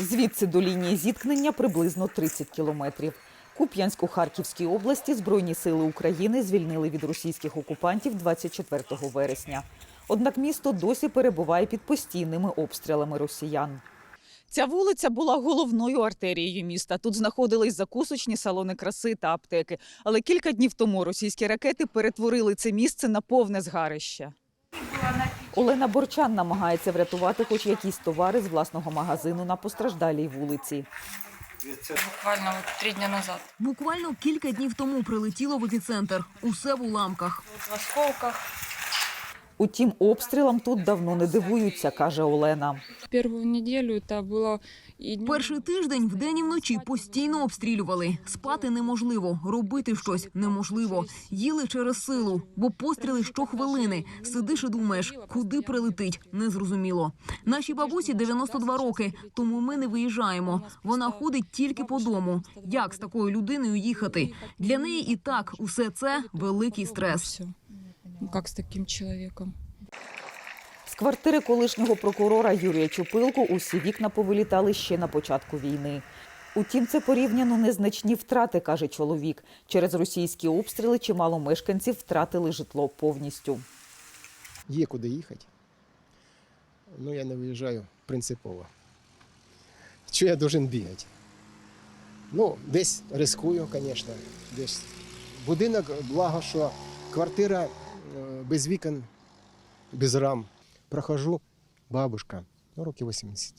Звідси до лінії зіткнення приблизно 30 кілометрів. Куп'янськ у Харківській області Збройні сили України звільнили від російських окупантів 24 вересня. Однак місто досі перебуває під постійними обстрілами росіян. Ця вулиця була головною артерією міста. Тут знаходились закусочні салони краси та аптеки. Але кілька днів тому російські ракети перетворили це місце на повне згарище. Олена Борчан намагається врятувати хоч якісь товари з власного магазину на постраждалій вулиці. Буквально от три дні назад. Буквально кілька днів тому прилетіло в епіцентр. Усе в уламках. В осколках. Утім, обстрілам тут давно не дивуються, каже Олена. Первую неделю это было и днем, Перший тиждень вдень і вночі постійно обстрілювали. Спати неможливо, робити щось неможливо. Їли через силу, бо постріли щохвилини. Сидиш і думаєш, куди прилетить, незрозуміло. Нашій бабусі 92 роки, тому ми не виїжджаємо. Вона ходить тільки по дому. Як з такою людиною їхати? Для неї і так усе це великий стрес. Ну как с таким человеком? З квартири колишнього прокурора Юрія Чупилку усі вікна повилітали ще на початку війни. Утім, це порівняно незначні втрати, каже чоловік. Через російські обстріли чимало мешканців втратили житло повністю. Є куди їхати. Ну, я не виїжджаю принципово. Що я должен бігати? Ну, десь рискую, звісно. Десь. Будинок, благо, що квартира без вікон, без рам. Прохожу, бабушка, ну, років 80.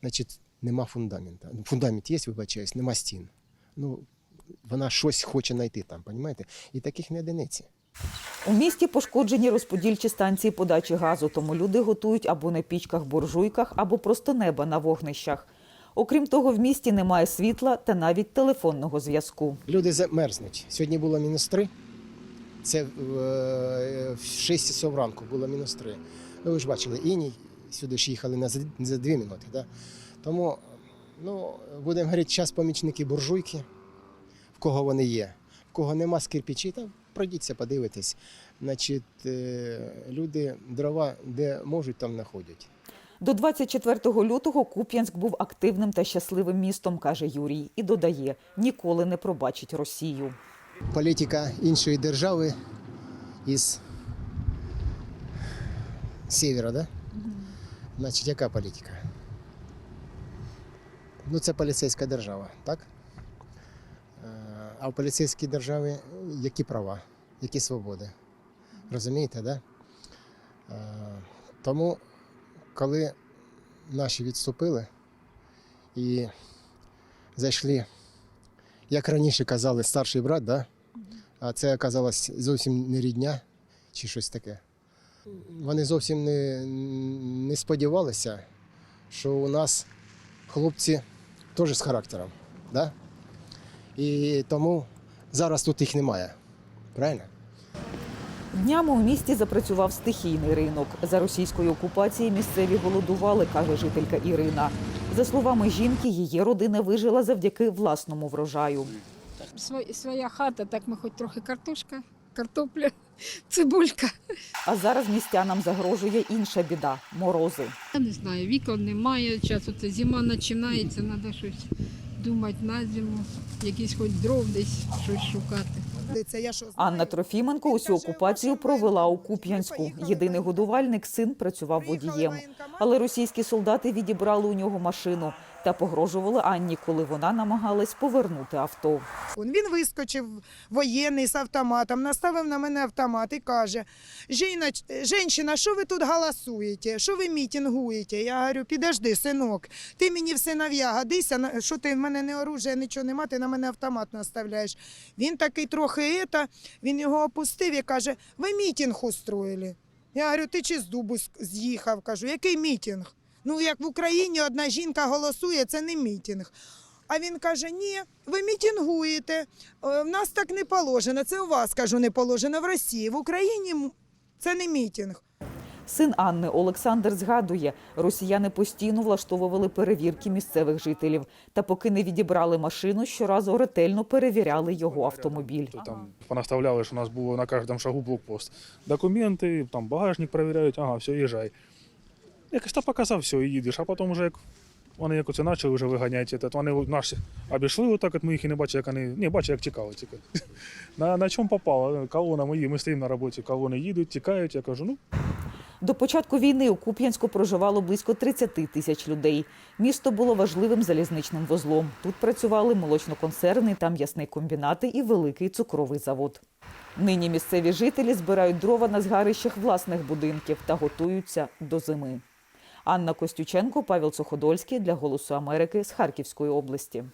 Значить, нема фундамента. Фундамент є, вибачаюсь, нема стін. Ну, вона щось хоче знайти там, розумієте? І таких не одиниці. У місті пошкоджені розподільчі станції подачі газу, тому люди готують або на пічках-буржуйках, або просто неба на вогнищах. Окрім того, в місті немає світла та навіть телефонного зв'язку. Люди замерзнуть. Сьогодні було мінус 3. Це е, в 6 часов ранку було мінус 3. Ну, ви ж бачили, іній, сюди ж їхали на за, за 2 минути. Да? Тому, ну, будемо говорити, час помічники буржуйки, в кого вони є, в кого нема з кирпичі, там пройдіться, подивитесь. Значить, е, люди дрова, де можуть, там знаходять. До 24 лютого Куп'янськ був активним та щасливим містом, каже Юрій, і додає, ніколи не пробачить Росію. Політика іншої держави із севера, да? Значить, яка політика? Ну, це поліцейська держава, так? А в поліцейській державі які права, які свободи? Розумієте, да? Тому, коли наші відступили і зайшли як раніше казали, старший брат, да? а це оказалось зовсім не рідня чи щось таке. Вони зовсім не, не сподівалися, що у нас хлопці теж з характером. Да? І тому зараз тут їх немає. Правильно? Днями у місті запрацював стихійний ринок. За російської окупації місцеві голодували, каже жителька Ірина. За словами жінки, її родина вижила завдяки власному врожаю. Своя хата, так ми хоч трохи картошка, картопля, цибулька. А зараз містянам загрожує інша біда морози. Я не знаю, вікон немає. Зараз оце зима починається, треба щось думати на зиму, якісь хоч дров десь щось шукати. Анна Трофіменко усю окупацію провела у Куп'янську. Єдиний годувальник син працював водієм. Але російські солдати відібрали у нього машину та погрожували Анні, коли вона намагалась повернути авто. Він вискочив воєнний з автоматом, наставив на мене автомат і каже: «Жіноч- Женщина, що ви тут голосуєте? Що ви мітингуєте? Я говорю, підожди, синок, ти мені в синов'я годися, що ти в мене не оружия, нічого нема, ти на мене автомат наставляєш. Він такий трохи ета, він його опустив і каже: ви мітинг устроїли. Я говорю, ти чи з дубу з'їхав? Кажу, який мітинг? Ну, як в Україні одна жінка голосує, це не мітинг. А він каже: ні, ви мітингуєте. Е, В нас так не положено. Це у вас кажу, не положено в Росії. В Україні це не мітинг. Син Анни Олександр згадує, росіяни постійно влаштовували перевірки місцевих жителів. Та поки не відібрали машину, щоразу ретельно перевіряли його автомобіль. Там понаставляли, що у нас було на кожному шагу блокпост. Документи, там багажник перевіряють, ага, все, їжджай. Якось та показав, все, і їдеш, а потім вже як Вони якось і почали вже виганяти. Этот. Вони наші обійшли отак, от ми їх і не бачили, як вони. Ні, бачили, як тікали тільки. На, на чому попало? Колона мої, ми стоїмо на роботі, колони їдуть, тікають. Я кажу, ну До початку війни у Куп'янську проживало близько 30 тисяч людей. Місто було важливим залізничним вузлом. Тут працювали молочноконцерни та м'ясні комбінати і великий цукровий завод. Нині місцеві жителі збирають дрова на згарищах власних будинків та готуються до зими. Анна Костюченко, Павел Суходольський для Голосу Америки з Харківської області.